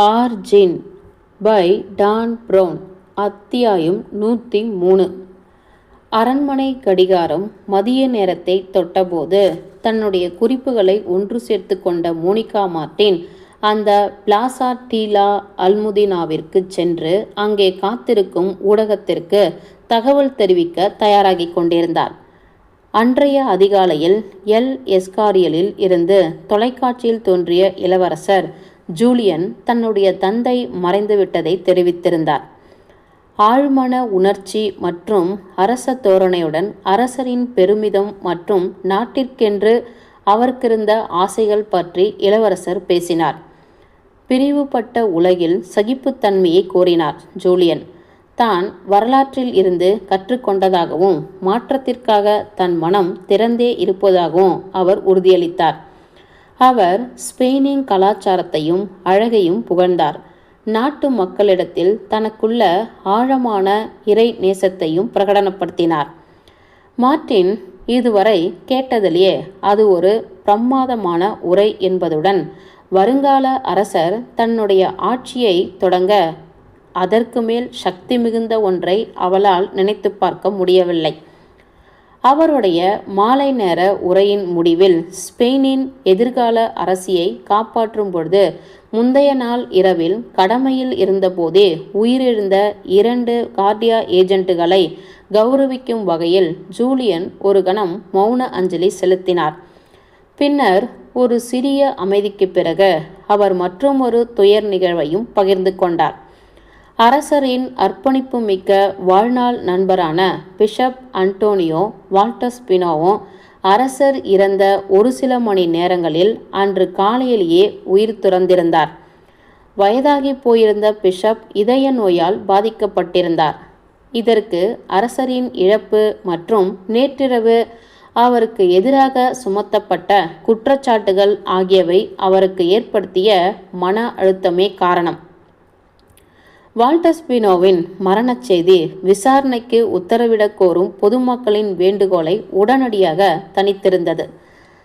Origin by Don brown அத்தியாயம் நூற்றி மூணு. அரண்மனை கடிகாரம் மதிய நேரத்தை தொட்டபோது தன்னுடைய குறிப்புகளை ஒன்று சேர்த்து கொண்ட மோனிகா மார்டின் அந்த பிளாசா டீலா அல்முதினாவிற்கு சென்று அங்கே காத்திருக்கும் ஊடகத்திற்கு தகவல் தெரிவிக்க தயாராகி கொண்டிருந்தார். அன்றைய அதிகாலையில் எல் எஸ்காரியலில் இருந்து தொலைக்காட்சியில் தோன்றிய இளவரசர் ஜூலியன் தன்னுடைய தந்தை மறைந்துவிட்டதை தெரிவித்திருந்தார். ஆழ்மன உணர்ச்சி மற்றும் அரச தோரணையுடன் அரசரின் பெருமிதம் மற்றும் நாட்டிற்கென்று அவருக்கிருந்த ஆசைகள் பற்றி இளவரசர் பேசினார். பிரிவுபட்ட உலகில் சகிப்புத்தன்மையை கோரினார் ஜூலியன். தான் வரலாற்றில் இருந்து கற்றுக்கொண்டதாகவும் மாற்றத்திற்காக தன் மனம் திறந்தே இருப்பதாகவும் அவர் உறுதியளித்தார். அவர் ஸ்பெயினின் கலாச்சாரத்தையும் அழகையும் புகழ்ந்தார். நாட்டு மக்களிடத்தில் தனக்குள்ள ஆழமான இறை நேசத்தையும் பிரகடனப்படுத்தினார். மார்ட்டின் இதுவரை கேட்டதிலேயே அது ஒரு பிரமாதமான உரை என்பதுடன் வருங்கால அரசர் தன்னுடைய ஆட்சியை தொடங்க அதற்கு மேல் சக்தி மிகுந்த ஒன்றை அவளால் நினைத்து பார்க்க முடியவில்லை. அவருடைய மாலை நேர உரையின் முடிவில் ஸ்பெயினின் எதிர்கால அரசியை காப்பாற்றும் பொழுது முந்தைய நாள் இரவில் கடமையில் இருந்தபோதே உயிரிழந்த இரண்டு கார்டியா ஏஜென்ட்டுகளை கௌரவிக்கும் வகையில் ஜூலியன் ஒரு கணம் மௌன அஞ்சலி செலுத்தினார். பின்னர் ஒரு சிறிய அமைதிக்கு பிறகு அவர் மற்றொரு துயர் நிகழ்வையும் பகிர்ந்து கொண்டார். அரசரின் அர்ப்பணிப்பு மிக்க வாழ்நாள் நண்பரான பிஷப் அன்டோனியோ வால்டஸ்பினோவும் அரசர் இறந்த ஒரு சில மணி நேரங்களில் அன்று காலையிலேயே உயிர் துறந்திருந்தார். வயதாகி போயிருந்த பிஷப் இதய நோயால் பாதிக்கப்பட்டிருந்தார். இதற்கு அரசரின் இழப்பு மற்றும் நேற்றிரவு அவருக்கு எதிராக சுமத்தப்பட்ட குற்றச்சாட்டுகள் ஆகியவை அவருக்கு ஏற்படுத்திய மன அழுத்தமே காரணம். வால்டஸ்பினோவின் மரணச் செய்தி விசாரணைக்கு உத்தரவிடக் கோரும் பொதுமக்களின் வேண்டுகோளை உடனடியாக தனித்திருந்தது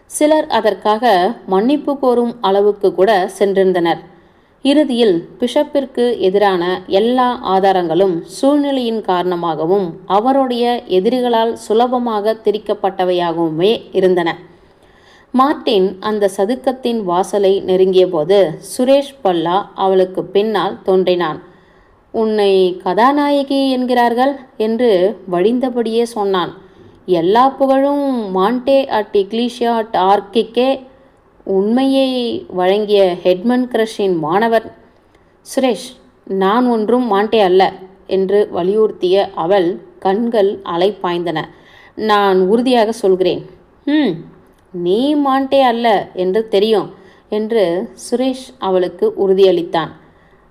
சிலர் அதற்காக மன்னிப்பு கோரும் அளவுக்கு கூட சென்றிருந்தனர். இறுதியில் பிஷப்பிற்கு எதிரான எல்லா ஆதாரங்களும் சூழ்நிலையின் காரணமாகவும் அவருடைய எதிரிகளால் சுலபமாக திரிக்கப்பட்டவையாகவுமே இருந்தன. மார்ட்டின் அந்த சதுக்கத்தின் வாசலை நெருங்கியபோது சுரேஷ் பல்லா அவளுக்கு பின்னால் தோன்றினான். உன்னை கதாநாயகி என்கிறார்கள் என்று வழிந்தபடியே சொன்னான். எல்லா புகழும் மாண்டே அட் இக்லீஷியா அட் ஆர்கிக்கே உண்மையை வழங்கிய ஹெட்மன் கிரஷின் மாணவர். சுரேஷ் நான் ஒன்றும் மாண்டே அல்ல என்று வலியுறுத்திய அவள் கண்கள் அலை பாய்ந்தன நான் உறுதியாக சொல்கிறேன். ம் நீ மாண்டே அல்ல என்று தெரியும் என்று சுரேஷ் அவளுக்கு உறுதியளித்தான்.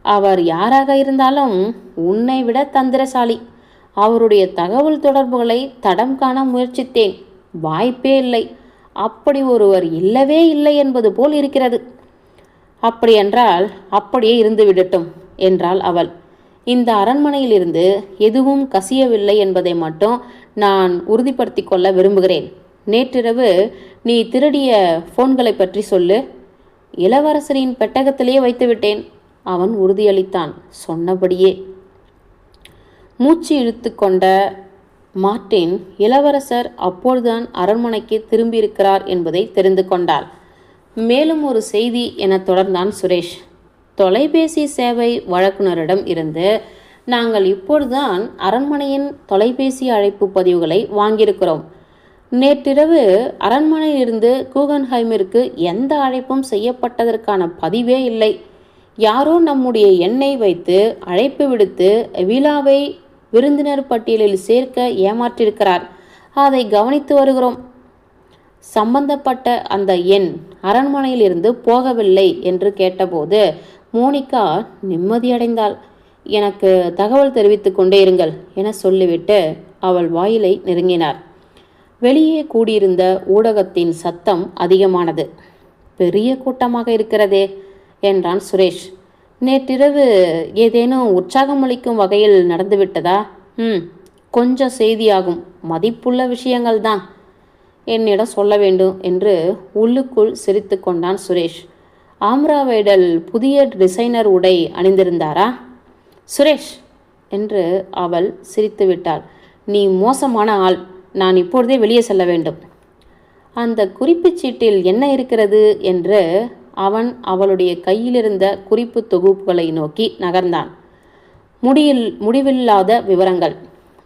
அவர் யாராக இருந்தாலும் உன்னை விட தந்திரசாலி. அவருடைய தகவல் தொடர்புகளை தடம் காண முயற்சித்தேன். வாய்ப்பே இல்லை. அப்படி ஒருவர் இல்லவே இல்லை என்பது போல் இருக்கிறது. அப்படியென்றால் அப்படியே இருந்து விடட்டும் என்றாள் அவள். இந்த அரண்மனையிலிருந்து எதுவும் கசியவில்லை என்பதை மட்டும் நான் உறுதிப்படுத்தி கொள்ள விரும்புகிறேன். நேற்றிரவு நீ திருடிய ஃபோன்களை பற்றி சொல்லு. இளவரசரின் பெட்டகத்திலேயே வைத்துவிட்டேன். அவன் உறுதியளித்தான். சொன்னபடியே. மூச்சு இழுத்து கொண்ட மார்ட்டின் இளவரசர் அப்பொழுதுதான் அரண்மனைக்கு திரும்பியிருக்கிறார் என்பதை தெரிந்து கொண்டாள். மேலும் ஒரு செய்தி என தொடர்ந்தான் சுரேஷ். தொலைபேசி சேவை வழக்குனரிடம் இருந்து நாங்கள் இப்பொழுதுதான் அரண்மனையின் தொலைபேசி அழைப்பு பதிவுகளை வாங்கியிருக்கிறோம். நேற்றிரவு அரண்மனையிலிருந்து கூகன்ஹைமிற்கு எந்த அழைப்பும் செய்யப்பட்டதற்கான பதிவே இல்லை. யாரோ நம்முடைய எண்ணை வைத்து அழைப்பு விடுத்து விழாவை விருந்தினர் பட்டியலில் சேர்க்க ஏமாற்றிருக்கிறார் அதை கவனித்து வருகிறோம். சம்பந்தப்பட்ட அந்த எண் அரண்மனையிலிருந்து போகவில்லை என்று கேட்டபோது மோனிகா நிம்மதியடைந்தாள். எனக்கு தகவல் தெரிவித்து கொண்டே இருங்கள் என சொல்லிவிட்டு அவள் வாயிலை நெருங்கினார். வெளியே கூடியிருந்த ஊடகத்தின் சத்தம் அதிகமானது. பெரிய கூட்டமாக இருக்கிறதே. என்றான் சுரேஷ். நேற்றிரவு ஏதேனும் உற்சாகமளிக்கும் வகையில் நடந்துவிட்டதா? ம் கொஞ்சம் செய்தியாகும். மதிப்புள்ள விஷயங்கள் தான். என்னிடம் சொல்ல வேண்டும் என்று உள்ளுக்குள் சிரித்து கொண்டான் சுரேஷ். ஆம்ராவைடல் புதிய டிசைனர் உடை அணிந்திருந்தாரா? சுரேஷ் என்று அவள் சிரித்து விட்டாள். நீ மோசமான ஆள். நான் இப்பொழுதே வெளியே செல்ல வேண்டும். அந்த குறிப்புச் சீட்டில் என்ன இருக்கிறது? என்று அவன் அவளுடைய கையிலிருந்த குறிப்பு தொகுப்புகளை நோக்கி நகர்ந்தான். முடியில் முடிவில்லாத விவரங்கள்.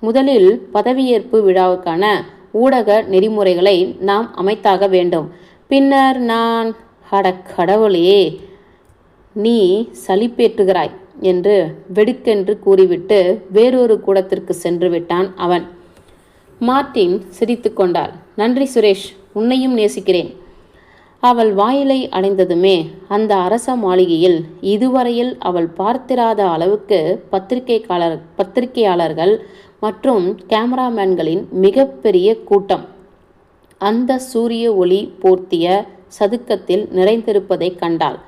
முதலில் பதவியேற்பு விழாவுக்கான ஊடக நெறிமுறைகளை நாம் அமைத்தாக வேண்டும். பின்னர் நான் அட கடவுளே நீ சலிப்பேற்றுகிறாய் என்று வெடுக்கென்று கூறிவிட்டு வேறொரு கூடத்திற்கு சென்று விட்டான் அவன். மார்ட்டின் சிரித்து கொண்டாள். நன்றி சுரேஷ் உன்னையும் நேசிக்கிறேன். அவள் வாயிலை அடைந்ததுமே அந்த அரச மாளிகையில் இதுவரையில் அவள் பார்த்திராத அளவுக்கு பத்திரிகைக்காளர் பத்திரிகையாளர்கள் மற்றும் கேமராமேன்களின் மிகப்பெரிய கூட்டம். அந்த சூரிய ஒளி போர்த்திய சதுக்கத்தில் நிறைந்திருப்பதை கண்டாள்.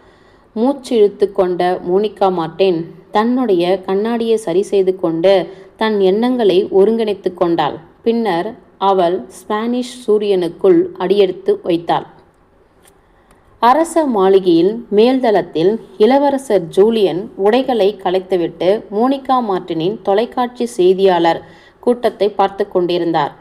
மூச்சிழுத்து கொண்ட மோனிகா மார்டேன் தன்னுடைய கண்ணாடியை சரி செய்து கொண்டு தன் எண்ணங்களை ஒருங்கிணைத்து கொண்டாள். பின்னர் அவள் ஸ்பானிஷ் சூரியனுக்குள் அடியெடுத்து வைத்தாள். அரச மாளிகையில் மேல்தளத்தில் இளவரசர் ஜூலியன் உடைகளை கலைத்துவிட்டு மோனிகா மார்டினின் தொலைக்காட்சி செய்தியாளர் கூட்டத்தை பார்த்து கொண்டிருந்தார்.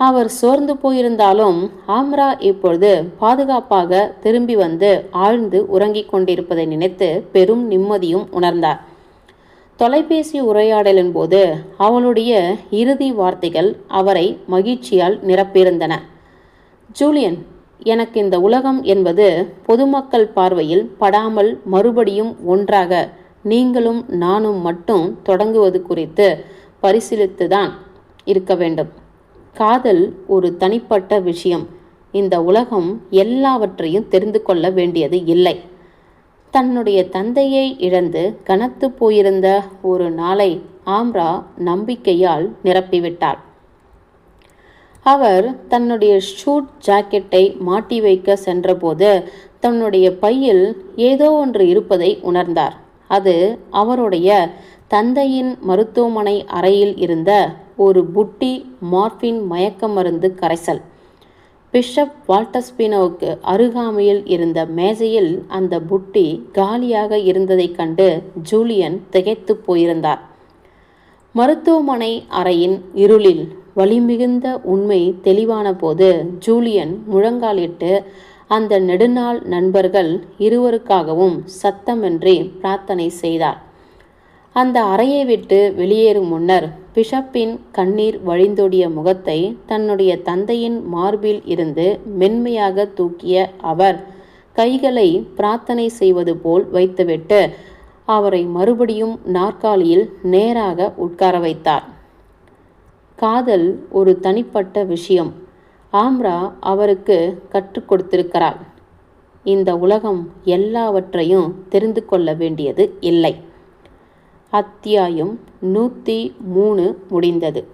அவர் சோர்ந்து போயிருந்தாலும் ஆம்ரா இப்பொழுது பாதுகாப்பாக திரும்பி வந்து ஆழ்ந்து உறங்கிக் கொண்டிருப்பதை நினைத்து பெரும் நிம்மதியும் உணர்ந்தார். தொலைபேசி உரையாடலின் போது அவளுடைய இறுதி வார்த்தைகள் அவரை மகிழ்ச்சியால் நிரப்பியிருந்தன. ஜூலியன் எனக்கு இந்த உலகம் என்பது பொதுமக்கள் பார்வையில் படாமல் மறுபடியும் ஒன்றாக நீங்களும் நானும் மட்டும் தொடங்குவது குறித்து பரிசீலித்துதான் இருக்க வேண்டும். காதல் ஒரு தனிப்பட்ட விஷயம். இந்த உலகம் எல்லாவற்றையும் தெரிந்து கொள்ள வேண்டியது இல்லை. தன்னுடைய தந்தையை இழந்து கனத்து போயிருந்த ஒரு நாளை ஆம்ரா நம்பிக்கையால் நிரப்பிவிட்டாள் அவர் தன்னுடைய ஷூட் ஜாக்கெட்டை மாட்டி வைக்க சென்றபோது தன்னுடைய பையில் ஏதோ ஒன்று இருப்பதை உணர்ந்தார். அது அவருடைய தந்தையின் மருத்துவமனை அறையில் இருந்த ஒரு புட்டி மார்பின் மயக்க மருந்து கரைசல். பிஷப் வால்டஸ்பினோவுக்கு அருகாமையில் இருந்த மேஜையில் அந்த புட்டி காலியாக இருந்ததைக் கண்டு ஜூலியன் திகைத்து போயிருந்தார். மருத்துவமனை அறையின் இருளில் வலிமிகுந்த உண்மை தெளிவான போது ஜூலியன் முழங்காலிட்டு அந்த நெடுநாள் நண்பர்கள் இருவருக்காகவும் சத்தமின்றி பிரார்த்தனை செய்தார். அந்த அறையை விட்டு வெளியேறும் முன்னர் பிஷப்பின் கண்ணீர் வழிந்தோடிய முகத்தை தன்னுடைய தந்தையின் மார்பில் இருந்து மென்மையாக தூக்கிய அவர் கைகளை பிரார்த்தனை செய்வது போல் வைத்துவிட்டு அவரை மறுபடியும் நாற்காலியில் நேராக உட்கார வைத்தார். காதல் ஒரு தனிப்பட்ட விஷயம். ஆம்ரா அவருக்கு கற்றுக் கொடுத்திருக்கிறாள். இந்த உலகம் எல்லாவற்றையும் தெரிந்து கொள்ள வேண்டியது இல்லை. அத்தியாயம் நூற்றி மூணு முடிந்தது.